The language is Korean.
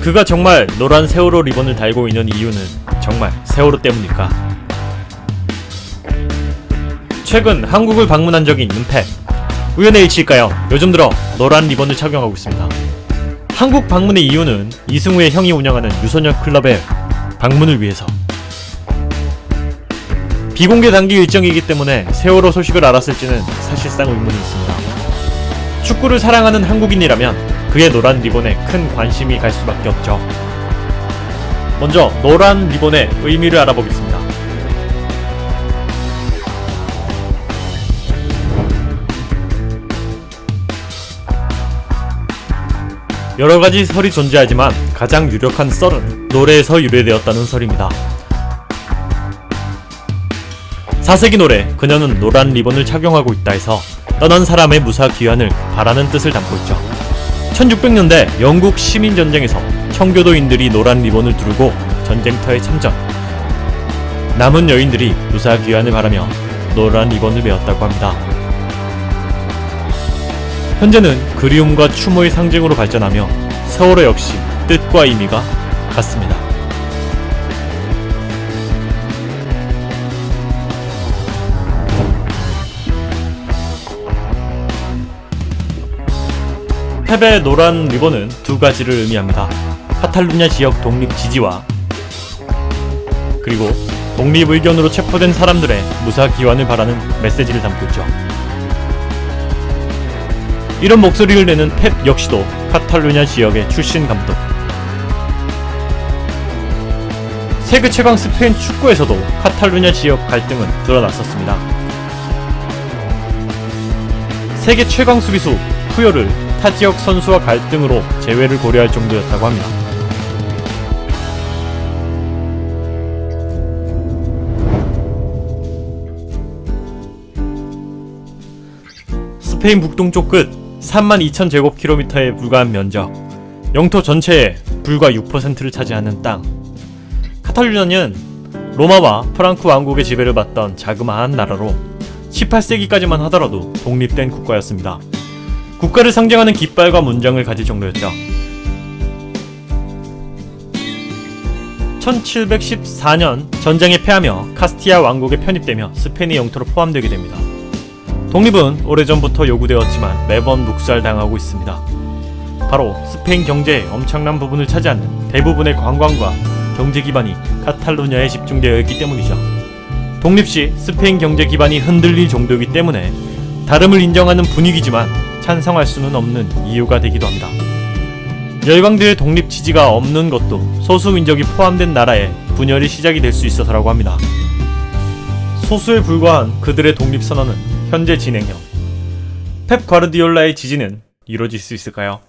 그가 정말 노란 세월호 리본을 달고 있는 이유는 정말 세월호 때문일까? 최근 한국을 방문한 적이 있는 펩. 우연의 일치일까요? 요즘 들어 노란 리본을 착용하고 있습니다. 한국 방문의 이유는 이승우의 형이 운영하는 유소년 클럽의 방문을 위해서. 비공개 단기 일정이기 때문에 세월호 소식을 알았을지는 사실상 의문이 있습니다. 축구를 사랑하는 한국인이라면 그의 노란 리본에 큰 관심이 갈 수밖에 없죠. 먼저 노란 리본의 의미를 알아보겠습니다. 여러 가지 설이 존재하지만 가장 유력한 썰은 노래에서 유래되었다는 설입니다. 4세기 노래 그녀는 노란 리본을 착용하고 있다 해서 떠난 사람의 무사 귀환을 바라는 뜻을 담고 있죠. 1600년대 영국 시민 전쟁에서 청교도인들이 노란 리본을 두르고 전쟁터에 참전. 남은 여인들이 무사 귀환을 바라며 노란 리본을 메었다고 합니다. 현재는 그리움과 추모의 상징으로 발전하며 세월호 역시 뜻과 의미가 같습니다. 펩의 노란 리본은 두 가지를 의미합니다. 카탈루냐 지역 독립 지지와 그리고 독립 의견으로 체포된 사람들의 무사 기환을 바라는 메시지를 담고 있죠. 이런 목소리를 내는 펩 역시도 카탈루냐 지역의 출신 감독. 세계 최강 스페인 축구에서도 카탈루냐 지역 갈등은 드러났었습니다. 세계 최강 수비수 푸요를 타 지역 선수와 갈등으로 제외를 고려할 정도였다고 합니다. 스페인 북동쪽 끝 32,000제곱킬로미터에 불과한 면적, 영토 전체의 불과 6%를 차지하는 땅. 카탈루냐는 로마와 프랑크 왕국의 지배를 받던 자그마한 나라로 18세기까지만 하더라도 독립된 국가였습니다. 국가를 상징하는 깃발과 문장을 가질 정도였죠. 1714년 전쟁에 패하며 카스티아 왕국에 편입되며 스페인의 영토로 포함되게 됩니다. 독립은 오래전부터 요구되었지만 매번 묵살당하고 있습니다. 바로 스페인 경제의 엄청난 부분을 차지하는 대부분의 관광과 경제 기반이 카탈루냐에 집중되어 있기 때문이죠. 독립 시 스페인 경제 기반이 흔들릴 정도이기 때문에 다름을 인정하는 분위기지만 찬성할 수는 없는 이유가 되기도 합니다. 열강들의 독립 지지가 없는 것도 소수 민족이 포함된 나라의 분열이 시작이 될 수 있어서라고 합니다. 소수에 불과한 그들의 독립 선언은 현재 진행형 펩 과르디올라의 지지는 이루어질 수 있을까요?